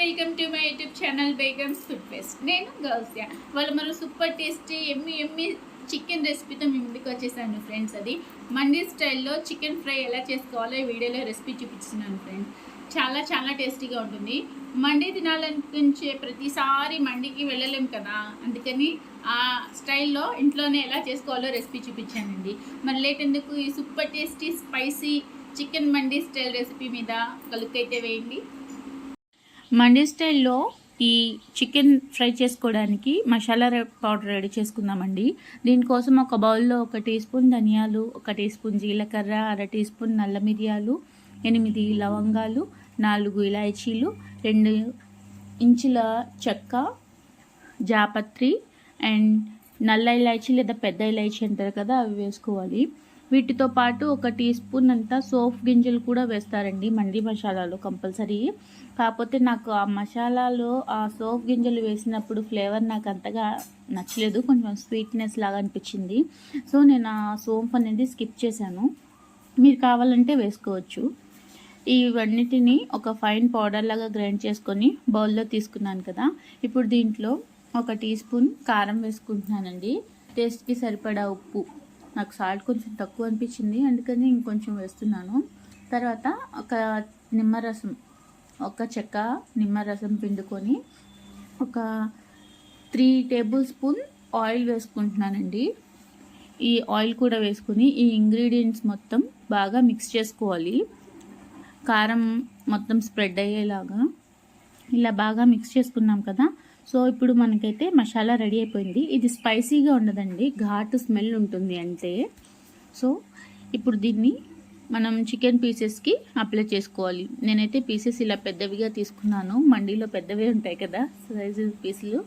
Welcome to my YouTube channel Begums food fest నేను గౌస్యా. వాళ్ళు మరో సూపర్ టేస్టీ ఎమ్మి ఎమ్మి చికెన్ రెసిపీతో మీ ముందుకు వచ్చేసాను ఫ్రెండ్స్ అది. మండీ స్టైల్లో చికెన్ ఫ్రై ఎలా చేసుకోవాలో ఈ వీడియోలో రెసిపీ చూపిస్తున్నాను ఫ్రెండ్స్ చాలా చాలా టేస్టీగా ఉంటుంది. మండీ తినాలనిపించే ప్రతిసారి మండీకి వెళ్ళలేము కదా. అందుకని ఆ స్టైల్లో ఇంట్లోనే ఎలా చేసుకోవాలో రెసిపీ చూపించానండి. మరి లేట్ ఎందుకు ఈ super tasty spicy chicken mandi style recipe మీద కలుక్కైతే వేయండి. మండీ స్టైల్లో ఈ చికెన్ ఫ్రై చేసుకోవడానికి మసాలా పౌడర్ రెడీ చేసుకుందామండి. దీనికోసం ఒక బౌల్లో ఒక టీ స్పూన్ ధనియాలు ఒక టీ స్పూన్ జీలకర్ర అర టీ స్పూన్ నల్ల మిరియాలు ఎనిమిది లవంగాలు నాలుగు ఇలాచీలు రెండు ఇంచుల చెక్క జాపత్రి అండ్ నల్ల ఇలాచీ లేదా పెద్ద ఇలాచీ అంటారు కదా అవి వేసుకోవాలి. వీటితో పాటు ఒక టీ స్పూన్ అంతా సోఫ్ గింజలు కూడా వేస్తారండి మండి మసాలాలో కంపల్సరీ. కాకపోతే నాకు ఆ మసాలాలో ఆ సోఫ్ గింజలు వేసినప్పుడు ఫ్లేవర్ నాకు అంతగా నచ్చలేదు కొంచెం స్వీట్నెస్ లాగా అనిపించింది. సో నేను ఆ సోంఫ్ అనేది స్కిప్ చేశాను. మీరు కావాలంటే వేసుకోవచ్చు. ఇవన్నిటిని ఒక ఫైన్ పౌడర్ లాగా గ్రైండ్ చేసుకొని బౌల్లో తీసుకున్నాను కదా. ఇప్పుడు దీంట్లో ఒక టీ స్పూన్ కారం వేసుకుంటున్నానండి. టేస్ట్కి సరిపడా ఉప్పు. నాకు సాల్ట్ కొంచెం తక్కువ అనిపించింది అందుకని ఇంకొంచెం వేస్తున్నాను. తర్వాత ఒక నిమ్మరసం ఒక చెక్క నిమ్మరసం పిండుకొని ఒక త్రీ టేబుల్ స్పూన్ ఆయిల్ వేసుకుంటున్నానండి. ఈ ఆయిల్ కూడా వేసుకుని ఈ ఇంగ్రీడియంట్స్ మొత్తం బాగా మిక్స్ చేసుకోవాలి. కారం మొత్తం స్ప్రెడ్ అయ్యేలాగా ఇలా బాగా మిక్స్ చేసుకున్నాం కదా. సో ఇప్పుడు మనకైతే మసాలా రెడీ అయిపోయింది. ఇది స్పైసీగా ఉండదండి. ఘాటు స్మెల్ ఉంటుంది అంతే. సో ఇప్పుడు దీన్ని మనం చికెన్ పీసెస్కి అప్లై చేసుకోవాలి. నేనైతే పీసెస్ ఇలా పెద్దవిగా తీసుకున్నాను. మండీలో పెద్దవే ఉంటాయి కదా సైజు పీసులు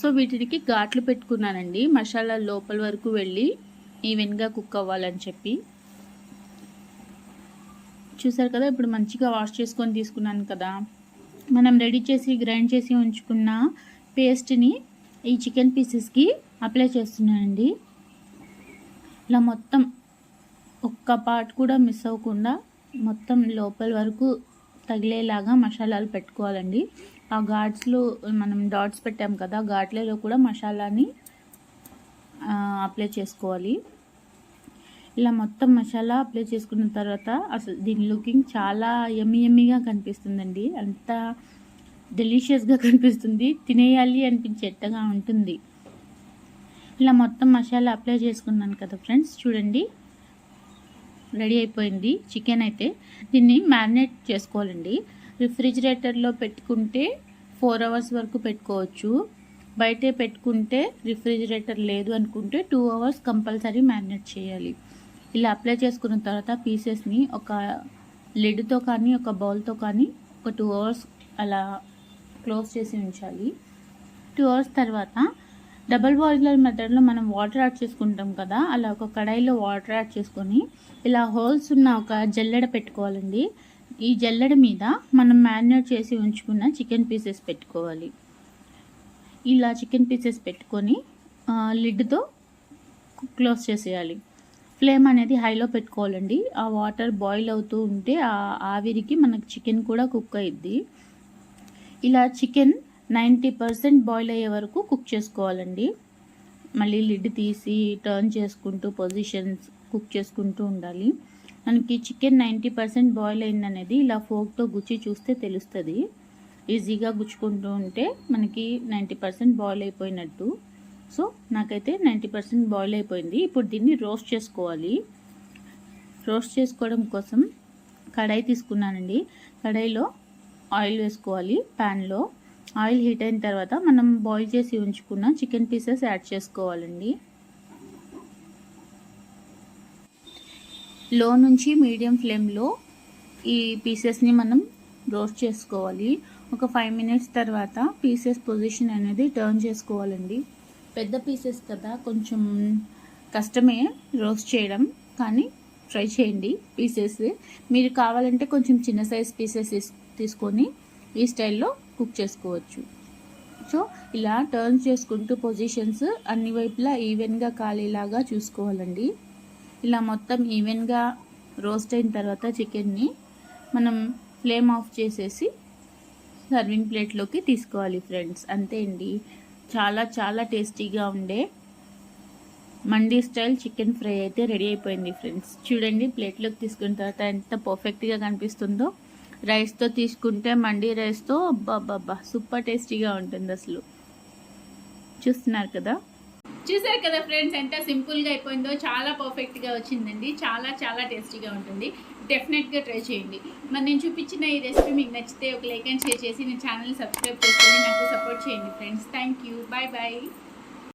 సో వీటికి ఘాట్లు పెట్టుకున్నానండి. మసాలా లోపల వరకు వెళ్ళి ఈవెన్గా కుక్ అవ్వాలని చెప్పి. చూసారు కదా ఇప్పుడు మంచిగా వాష్ చేసుకొని తీసుకున్నాను కదా. మనం రెడీ చేసి గ్రైండ్ చేసి ఉంచుకున్న పేస్ట్ని ఈ చికెన్ పీసెస్కి అప్లై చేస్తున్నానండి. ఇలా మొత్తం ఒక్క పార్ట్ కూడా మిస్ అవ్వకుండా మొత్తం లోపల వరకు తగిలేలాగా మసాలాలు పెట్టుకోవాలండి. ఆ ఘాట్స్లో మనం డాట్స్ పెట్టాం కదా ఘాట్లలో కూడా మసాలాని అప్లై చేసుకోవాలి. ఇలా మొత్తం మసాలా అప్లై చేసుకున్న తర్వాత అసలు దీని లుకింగ్ చాలా ఎమ్మి ఎమ్మిగా కనిపిస్తుందండి. అంత డెలిషియస్గా కనిపిస్తుంది. తినేయాలి అనిపించేట్టుగా ఉంటుంది. ఇలా మొత్తం మసాలా అప్లై చేసుకున్నాను కదా ఫ్రెండ్స్ చూడండి. రెడీ అయిపోయింది చికెన్ అయితే. దీన్ని మ్యారినేట్ చేసుకోవాలండి. రిఫ్రిజిరేటర్లో పెట్టుకుంటే ఫోర్ అవర్స్ వరకు పెట్టుకోవచ్చు. బయటే పెట్టుకుంటే రిఫ్రిజిరేటర్ లేదు అనుకుంటే టూ అవర్స్ కంపల్సరీ మ్యారినేట్ చేయాలి. ఇలా అప్లై చేసుకున్న తర్వాత పీసెస్ని ఒక లిడ్తో కానీ ఒక బౌల్తో కానీ ఒక టూ అవర్స్ అలా క్లోజ్ చేసి ఉంచాలి. టూ అవర్స్ తర్వాత డబల్ బాయిలర్ మెథడ్లో మనం వాటర్ యాడ్ చేసుకుంటాం కదా అలా ఒక కడాయిలో వాటర్ యాడ్ చేసుకొని ఇలా హోల్స్ ఉన్న ఒక జల్లెడ పెట్టుకోవాలండి. ఈ జల్లెడ మీద మనం మ్యారినేట్ చేసి ఉంచుకున్న చికెన్ పీసెస్ పెట్టుకోవాలి. ఇలా చికెన్ పీసెస్ పెట్టుకొని లిడ్తో క్లోజ్ చేసేయాలి. ఫ్లేమ్ అనేది హైలో పెట్టుకోవాలండి. ఆ వాటర్ బాయిల్ అవుతూ ఉంటే ఆ ఆవిరికి మనకు చికెన్ కూడా కుక్ అయ్యిద్ది ఇలా చికెన్ నైంటీ పర్సెంట్ బాయిల్ అయ్యే వరకు కుక్ చేసుకోవాలండి. మళ్ళీ లిడ్ తీసి టర్న్ చేసుకుంటూ పొజిషన్స్ కుక్ చేసుకుంటూ ఉండాలి. మనకి చికెన్ నైంటీ పర్సెంట్ బాయిల్ అయిందనేది ఇలా ఫోక్తో గుచ్చి చూస్తే తెలుస్తుంది. ఈజీగా గుచ్చుకుంటూ ఉంటే మనకి నైంటీ పర్సెంట్ బాయిల్ అయిపోయినట్టు. సో నాకైతే నైంటీ పర్సెంట్ బాయిల్ అయిపోయింది. ఇప్పుడు దీన్ని రోస్ట్ చేసుకోవాలి. రోస్ట్ చేసుకోవడం కోసం కడాయి తీసుకున్నానండి. కడాయిలో ఆయిల్ వేసుకోవాలి. ప్యాన్లో ఆయిల్ హీట్ అయిన తర్వాత మనం బాయిల్ చేసి ఉంచుకున్న చికెన్ పీసెస్ యాడ్ చేసుకోవాలండి. లో నుంచి మీడియం ఫ్లేమ్లో ఈ పీసెస్ని మనం రోస్ట్ చేసుకోవాలి. ఒక ఫైవ్ మినిట్స్ తర్వాత పీసెస్ పొజిషన్ అనేది టర్న్ చేసుకోవాలండి. పెద్ద పీసెస్ కదా కొంచెం కష్టమే రోస్ట్ చేయడం కానీ ట్రై చేయండి పీసెస్ మీరు కావాలంటే కొంచెం చిన్న సైజ్ పీసెస్ తీసుకొని ఈ స్టైల్లో కుక్ చేసుకోవచ్చు. సో ఇలా టర్న్ చేసుకుంటూ పొజిషన్స్ అన్ని వైపులా ఈవెన్గా కాలేలాగా చూసుకోవాలండి. ఇలా మొత్తం ఈవెన్గా రోస్ట్ అయిన తర్వాత చికెన్ని మనం ఫ్లేమ్ ఆఫ్ చేసేసి సర్వింగ్ ప్లేట్లోకి తీసుకోవాలి ఫ్రెండ్స్ అంతే అండి. చాలా చాలా టేస్టీగా ఉండే మండీ స్టైల్ చికెన్ ఫ్రై అయితే రెడీ అయిపోయింది ఫ్రెండ్స్ చూడండి ప్లేట్లోకి తీసుకున్న తర్వాత ఎంత పర్ఫెక్ట్గా కనిపిస్తుందో. రైస్తో తీసుకుంటే మండీ రైస్తో అబ్బా సూపర్ టేస్టీగా ఉంటుంది అసలు. చూస్తున్నారు కదా? చూసారు కదా ఫ్రెండ్స్ ఎంత సింపుల్గా అయిపోయిందో చాలా పర్ఫెక్ట్గా వచ్చిందండి. చాలా చాలా టేస్టీగా ఉంటుంది. డెఫినెట్గా ట్రై చేయండి. మరి నేను చూపించిన ఈ రెసిపీ మీకు నచ్చితే ఒక లైక్ అండ్ షేర్ చేసి నేను ఛానల్ సబ్స్క్రైబ్ చేసుకొని నాకు సపోర్ట్ చేయండి friends. Thank you bye bye